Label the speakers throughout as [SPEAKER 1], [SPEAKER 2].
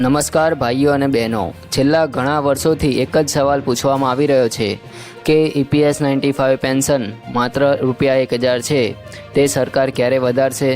[SPEAKER 1] નમસ્કાર ભાઈઓ અને બહેનો. છેલ્લા ઘણા વર્ષોથી એક જ સવાલ પૂછવામાં આવી રહ્યો છે કે ઈપીએસ નાઇન્ટી ફાઇવ પેન્શન માત્ર રૂપિયા એક હજાર છે, તે સરકાર ક્યારે વધારશે?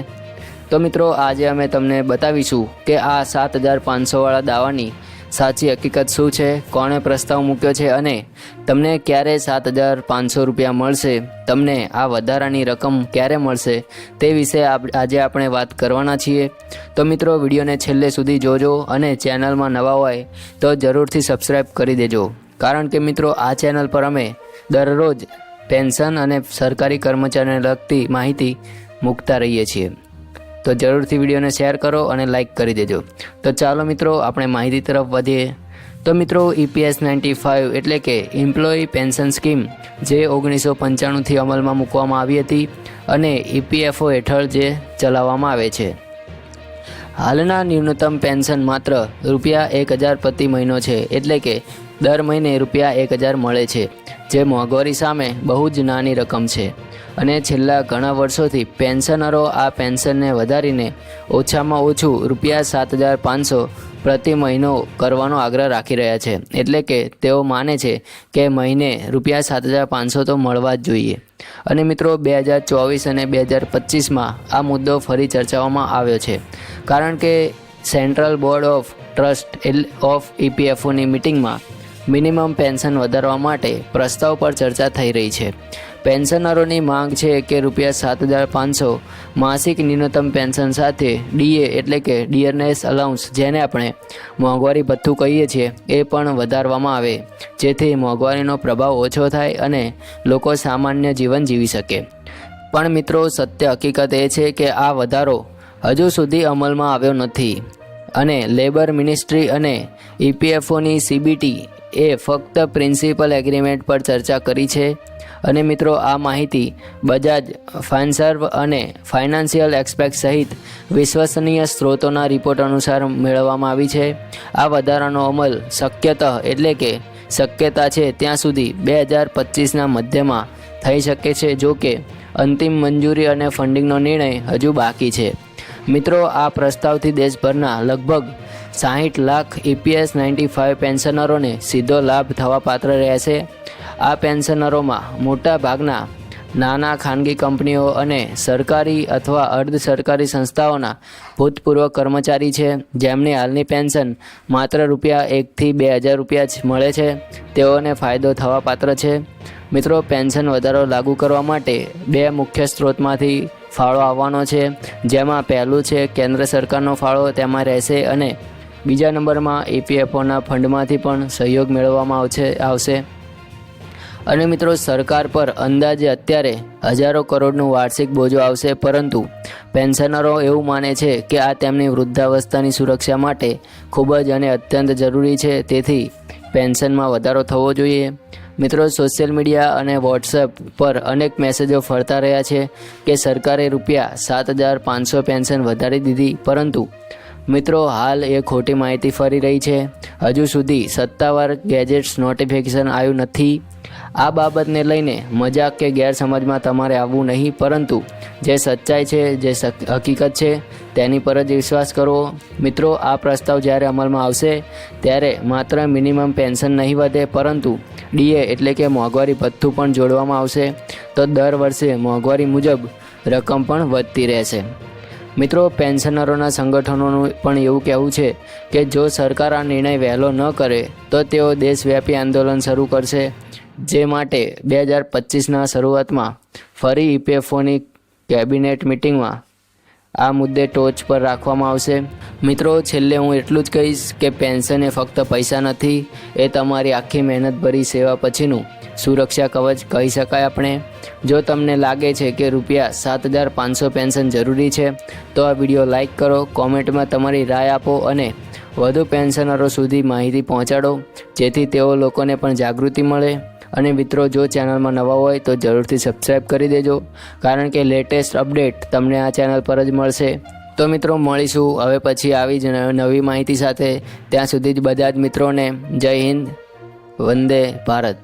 [SPEAKER 1] તો મિત્રો, આજે અમે તમને બતાવીશું કે આ સાત હજાર પાંચસોવાળા દાવાની સાચી હકીકત શું છે? કોણે પ્રસ્તાવ મૂક્યો છે? અને તમને ક્યારે સાત હજાર પાંચસો રૂપિયા મળશે? તમને આ વધારાની રકમ ક્યારે મળશે? તે વિશે આજે આપણે વાત કરવાના છીએ. તો મિત્રો, વિડીયોને છેલ્લે સુધી જોજો અને ચેનલમાં નવા હોય તો જરૂરથી સબસ્ક્રાઈબ કરી દેજો. કારણ કે મિત્રો, આ ચેનલ પર અમે દરરોજ પેન્શન અને સરકારી કર્મચારીને લગતી માહિતી મૂકતા રહીએ છીએ. તો જરૂરથી વિડીયોને શેર કરો અને લાઇક કરી દેજો. તો ચાલો મિત્રો, આપણે માહિતી તરફ વધીએ. તો મિત્રો ઈપીએસ નાઇન્ટી ફાઇવ એટલે કે એમ્પ્લોયી પેન્શન સ્કીમ જે ઓગણીસો પંચાણુંથી અમલમાં મૂકવામાં આવી હતી અને ઈપીએફઓ હેઠળ જે ચલાવવામાં આવે છે. હાલના ન્યૂનતમ પેન્શન માત્ર રૂપિયા એક હજાર પ્રતિ મહિનો છે, એટલે કે દર મહિને રૂપિયા એક હજાર મળે છે, જે મોંઘવારી સામે બહુ જ નાની રકમ છે. અને છેલ્લા ઘણા વર્ષોથી પેન્શનરો આ પેન્શનને વધારીને ઓછામાં ઓછું રૂપિયા સાત હજાર પાંચસો પ્રતિ મહિનો કરવાનો આગ્રહ રાખી રહ્યા છે. એટલે કે તેઓ માને છે કે મહિને રૂપિયા સાત હજાર પાંચસો તો મળવા જ જોઈએ. અને મિત્રો, બે હજાર ચોવીસ અને બે હજાર પચીસમાં આ મુદ્દો ફરી ચર્ચાઓમાં આવ્યો છે. કારણ કે સેન્ટ્રલ બોર્ડ ઓફ ટ્રસ્ટ એલ ઓફ ઇપીએફઓની મિટિંગમાં મિનિમમ પેન્શન વધારવા માટે પ્રસ્તાવ પર ચર્ચા થઈ રહી છે. પેન્શનરોની માંગ છે કે રૂપિયા સાત હજાર પાંચસો માસિક ન્યૂનતમ પેન્શન સાથે ડીએ એટલે કે ડિયરનેસ અલાઉન્સ, જેને આપણે મોંઘવારી ભથ્થું કહીએ છીએ, એ પણ વધારવામાં આવે, જેથી મોંઘવારીનો પ્રભાવ ઓછો થાય અને લોકો સામાન્ય જીવન જીવી શકે. પણ મિત્રો, સત્ય હકીકત એ છે કે આ વધારો હજુ સુધી અમલમાં આવ્યો નથી. અને લેબર મિનિસ્ટ્રી અને ઈપીએફઓની સીબીટી એ ફક્ત પ્રિન્સિપલ એગ્રીમેન્ટ પર ચર્ચા કરી છે. અને મિત્રો, આ માહિતી બજાજ ફાઇનસર્વ અને ફાઇનાન્શિયલ એક્સપેક્ટ સહિત વિશ્વસનીય સ્ત્રોતોના રિપોર્ટ અનુસાર મેળવવામાં આવી છે. આ વધારાનો અમલ શક્યતઃ એટલે કે શક્યતા છે ત્યાં સુધી બે હજાર પચીસના મધ્યમાં થઈ શકે છે, જો કે અંતિમ મંજૂરી અને ફંડિંગનો નિર્ણય હજુ બાકી છે. મિત્રો, આ પ્રસ્તાવથી દેશભરના લગભગ સાહીઠ લાખ ઈપીએસ નાઇન્ટી ફાઇવ પેન્શનરોને સીધો લાભ થવા પાત્ર રહેશે આ પેન્શનરોમાં મોટા ભાગના નાના ખાનગી કંપનીઓ અને સરકારી અથવા અર્ધ સરકારી સંસ્થાઓના ભૂતપૂર્વ કર્મચારી છે. જેમની હાલની પેન્શન માત્ર રૂપિયા એકથી બે હજાર રૂપિયા જ મળે છે. તેઓને ફાયદો થવા પાત્ર છે. મિત્રો, પેન્શન વધારો લાગુ કરવા માટે બે મુખ્ય સ્ત્રોતમાંથી ફાળો આવવાનો છે. જેમાં પહેલું છે, કેન્દ્ર સરકારનો ફાળો, તેમાં રહેશે અને બીજા નંબરમાં ઈપીએફઓના ફંડમાંથી પણ સહયોગ મેળવવામાં આવશે આવશે. અને મિત્રો, સરકાર પર અંદાજે અત્યારે હજારો કરોડનું વાર્ષિક બોજો આવશે, પરંતુ પેન્શનરો એવું માને છે કે આ તેમની વૃદ્ધાવસ્થાની સુરક્ષા માટે ખૂબ જ અને અત્યંત જરૂરી છે, તેથી પેન્શનમાં વધારો થવો જોઈએ. મિત્રો, સોશિયલ મીડિયા અને વોટ્સએપ પર અનેક મેસેજો ફરતા રહ્યા છે કે સરકારે રૂપિયા સાત હજાર પાંચસો પેન્શન વધારી દીધી, પરંતુ મિત્રો, હાલ એ ખોટી માહિતી ફરી રહી છે. હજુ સુધી સત્તાવાર ગેજેટ્સ નોટિફિકેશન આવ્યું નથી. આ બાબતને લઈને મજાક કે ગેરસમજમાં તમારે આવવું નહીં, પરંતુ જે સચ્ચાઈ છે, જે હકીકત છે, તેની પર જ વિશ્વાસ કરવો મિત્રો, આ પ્રસ્તાવ જ્યારે અમલમાં આવશે, ત્યારે માત્ર મિનિમમ પેન્શન નહીં વધે, પરંતુ ડીએ એટલે કે મોંઘવારી ભથ્થું પણ જોડવામાં આવશે. તો દર વર્ષે મોંઘવારી મુજબ રકમ પણ વધતી રહેશે. મિત્રો, પેન્શનરોના સંગઠનોનું પણ એવું કહેવું છે કે જો સરકાર આ નિર્ણય વહેલો ન કરે, તો તેઓ દેશવ્યાપી આંદોલન શરૂ કરશે. જે માટે બે હજાર પચીસના શરૂઆતમાં ફરી ઈપીએફઓની કેબિનેટ મિટિંગમાં આ મુદ્દે ટોચ પર રાખવામાં આવશે. મિત્રો, છેલ્લે હું એટલું જ કહીશ કે પેન્શન એ ફક્ત પૈસા નથી, એ તમારી આખી મહેનતભરી સેવા પછીનું સુરક્ષા કવચ કહી શકાય આપણે. જો તમને લાગે છે કે રૂપિયા સાત હજાર પાંચસો પેન્શન જરૂરી છે, તો આ વીડિયો લાઇક કરો, કોમેન્ટમાં તમારી રાય આપો અને વધુ પેન્શનરો સુધી માહિતી પહોંચાડો, જેથી તેઓ લોકોને પણ જાગૃતિ મળે. અને મિત્રો, જો ચેનલમાં નવા હોય, તો જરૂરથી સબસ્ક્રાઈબ કરી દેજો, કારણ કે લેટેસ્ટ અપડેટ તમને આ ચેનલ પર જ મળશે. તો મિત્રો, મળીશું. હવે પછી આવી જ નવી માહિતી સાથે. ત્યાં સુધી જ બધા જ મિત્રોને જય હિન્દ, વંદે ભારત.